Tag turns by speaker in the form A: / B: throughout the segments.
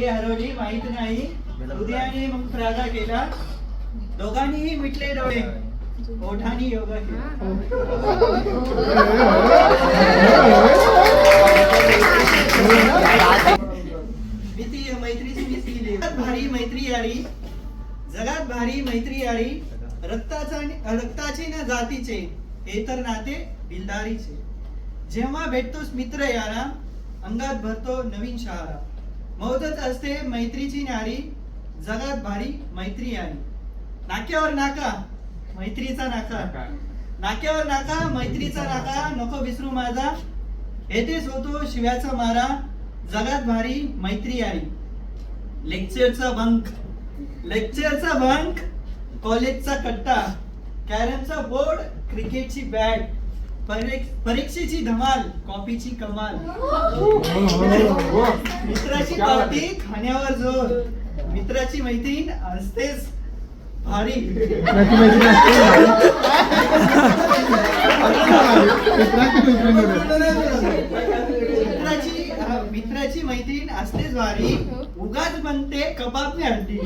A: हे हरवली माहीत नाही. हृदयाने मग प्रागा केला. दोघांनीही मिटले डोळे. ओठानी योगा केला. भीती मैत्रीची भीती जगात भारी मैत्री आली. जगात भारी मैत्री आली. रक्ताचा रक्ताचे न जातीचे हे तर नाते दिलदारीचे जेव्हा भेटतोस मित्र यारा अंगात भरतो नवीन शहारा. मौजत असते मैत्रीची नारी जगात भारी मैत्री आली नाक्यावर नाका मैत्रीचा नाका. नाक्यावर नाका मैत्रीचा नाका नको विसरू माझा. येथेच होतो शिव्याचा मारा जगात भारी मैत्री आली लेक्चरचा बंक लेक्चरचा बंक कॉलेजचा कट्टा. कॅरमचा बोर्ड क्रिकेटची बॅट परीक्षेची धमाल कॉपीची कमाल. मित्राची पार्टी खाण्यावर जोर. मित्राची मैत्रीण असतेच भारी.
B: मित्राची
A: मित्राची मित्राची मैत्रीण असतेच भारी. उगाच बनते कबाब हड्डी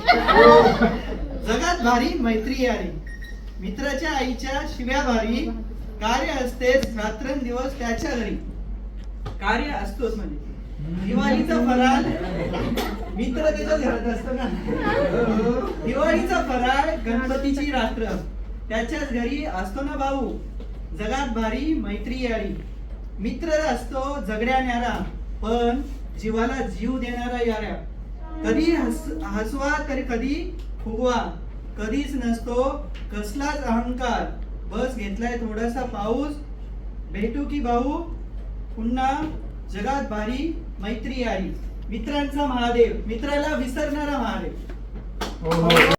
A: जगात भारी मैत्री आली मित्राच्या आईच्या शिव्या भारी. कार्य असतेच रात्रंदिवस त्याच्या घरी. कार्य असतोच म्हणजे. दिवाळीचा फराळ मित्र त्याच्याच घरात असतो ना. दिवाळीचा फराळ गणपतीची रात्र. त्याच्याच घरी असतो ना भाऊ. जगात भारी मैत्री यारी. मित्र असतो झगड्याण्यारा पण जीवाला जीव देणारा याऱ्या. कधी हस हसवा तर कधी फुगवा. कधीच नसतो कसलाच अहंकार. बस घेतलाय थोडासा पाऊस. भेटू की भाऊ? पुन्हा जगात भारी मैत्री आई मित्रांचा महादेव. मित्राला विसरणारा महादेव. हो, हो.